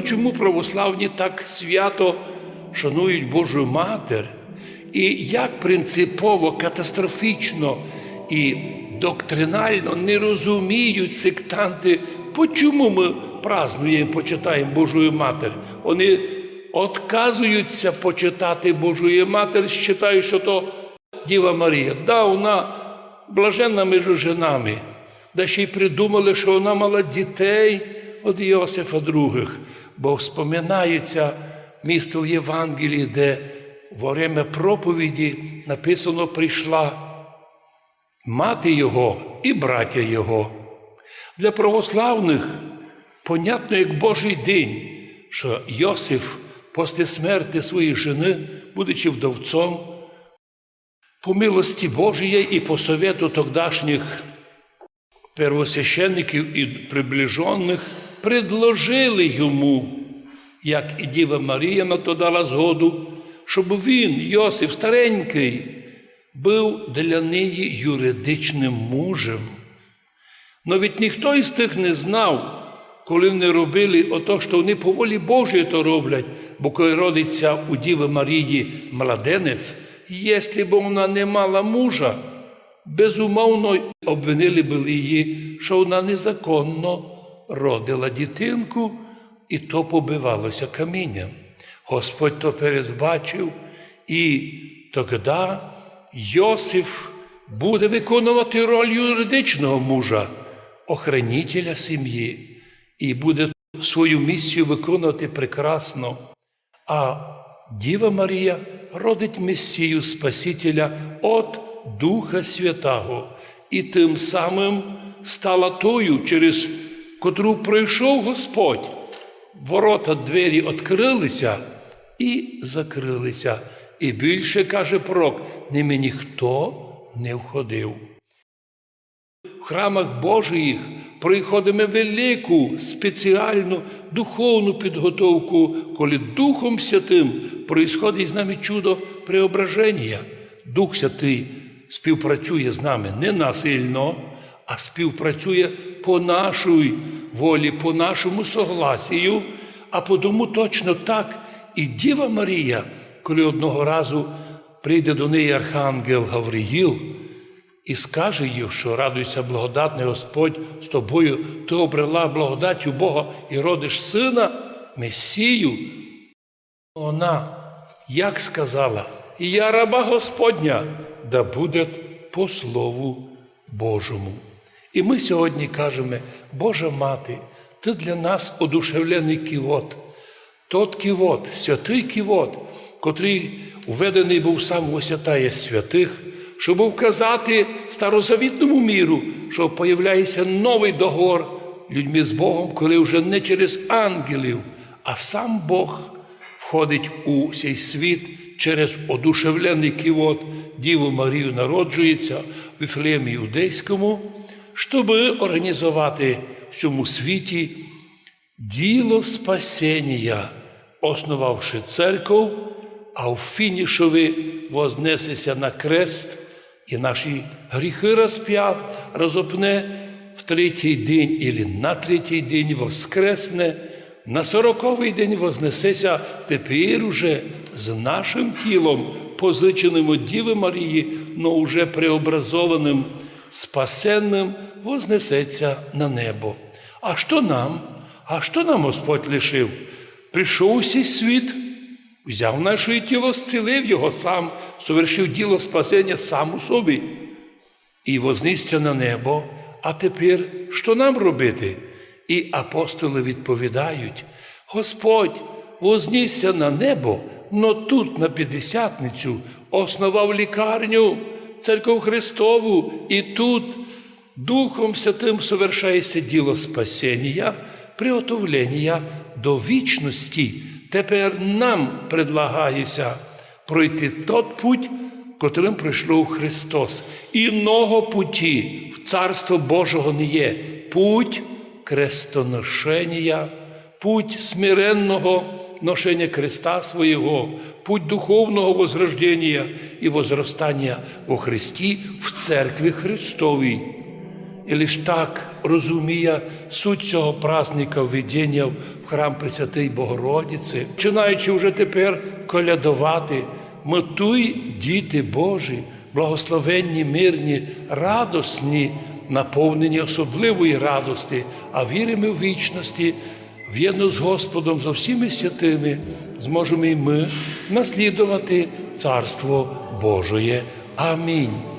Чому православні так свято шанують Божу Матір, і як принципово, катастрофічно і доктринально не розуміють сектанти, чому ми празднуємо, почитаємо Божу Матір. Вони відказуються почитати Божу Матір, вважають, що то Діва Марія. Да, вона блаженна між жінами. Да ще й придумали, що вона мала дітей від Йосифа других, бо вспоминається місто в Євангелії, де во время проповіді написано прийшла мати його і браття його. Для православних понятно, як Божий день, що Йосиф після смерті своєї жени, будучи вдовцом, по милості Божої і по совету тогдашніх первосвященників і приближених, предложили йому, як і Діва Марія на то дала згоду, щоб він, Йосиф старенький, був для неї юридичним мужем. Но від ніхто із тих не знав, коли вони робили ото, що вони по волі Божої то роблять, бо коли родиться у Діви Марії младенець, якщо б вона не мала мужа, безумовно обвинили б її, що вона незаконно родила дитинку, і то побивалося камінням. Господь то передбачив, і тоді Йосиф буде виконувати роль юридичного мужа, охранителя сім'ї, і буде свою місію виконувати прекрасно. А Діва Марія родить Месію Спасителя от Духа Святого, і тим самим стала тою, через котру пройшов Господь. Ворота двері відкрилися і закрилися. І більше каже пророк, ними ніхто не входив. В храмах Божиїх проходимо велику спеціальну духовну підготовку, коли Духом Святим проїсходить з нами чудо преображення. Дух Святий співпрацює з нами не насильно, а співпрацює по нашій волі, по нашому согласію, а тому точно так і Діва Марія, коли одного разу прийде до неї Архангел Гавриїл і скаже їй, що радуйся, благодатний Господь з тобою, ти обрела благодаттю Бога і родиш сина, Месію. Вона як сказала, я раба Господня, да буде по Слову Божому. І ми сьогодні кажемо, Божа Мати, ти для нас одушевлений ківот. Тот ківот, святий ківот, котрий введений був сам в освятає святих, щоб вказати старозавітному міру, що появляється новий договор людьми з Богом, коли вже не через ангелів, а сам Бог входить у цей світ через одушевлений ківот Діву Марію народжується в Вифлеємі Юдейському, щоб організувати в цьому світі діло спасіння, основавши церкву, а в фінішові вознесеться на крест і наші гріхи розп'ят, розопне в третій день і на третій день воскресне, на сороковий день вознесеться тепер уже з нашим тілом, позиченим від Діви Марії, но уже преобразованим, спасенним, вознесеться на небо. А що нам? А що нам Господь лишив? Прийшов усій світ, взяв наше тіло, зцілив його сам, совершив діло спасення сам у собі і вознісся на небо. А тепер що нам робити? І апостоли відповідають: Господь вознісся на небо, но тут, на П'ятдесятницю, основав лікарню, церкву Христову, і тут Духом Святим совершається діло спасіння, приготовлення до вічності. Тепер нам предлагається пройти тот путь, котрим прийшов Христос. Іного путі в Царство Божого не є. Путь крестоношення, путь смиренного ношення креста свого, путь духовного возрождення і возростання у Христі в церкві Христовій. І лиш так розуміє суть цього праздника введення в храм Пресвятий Богородиці, починаючи вже тепер колядувати, Метуй, діти Божі, благословенні, мирні, радосні, наповнені особливої радості, а віримо в вічності, в'єдно з Господом, з всіми святими, зможемо і ми наслідувати Царство Божоє. Амінь.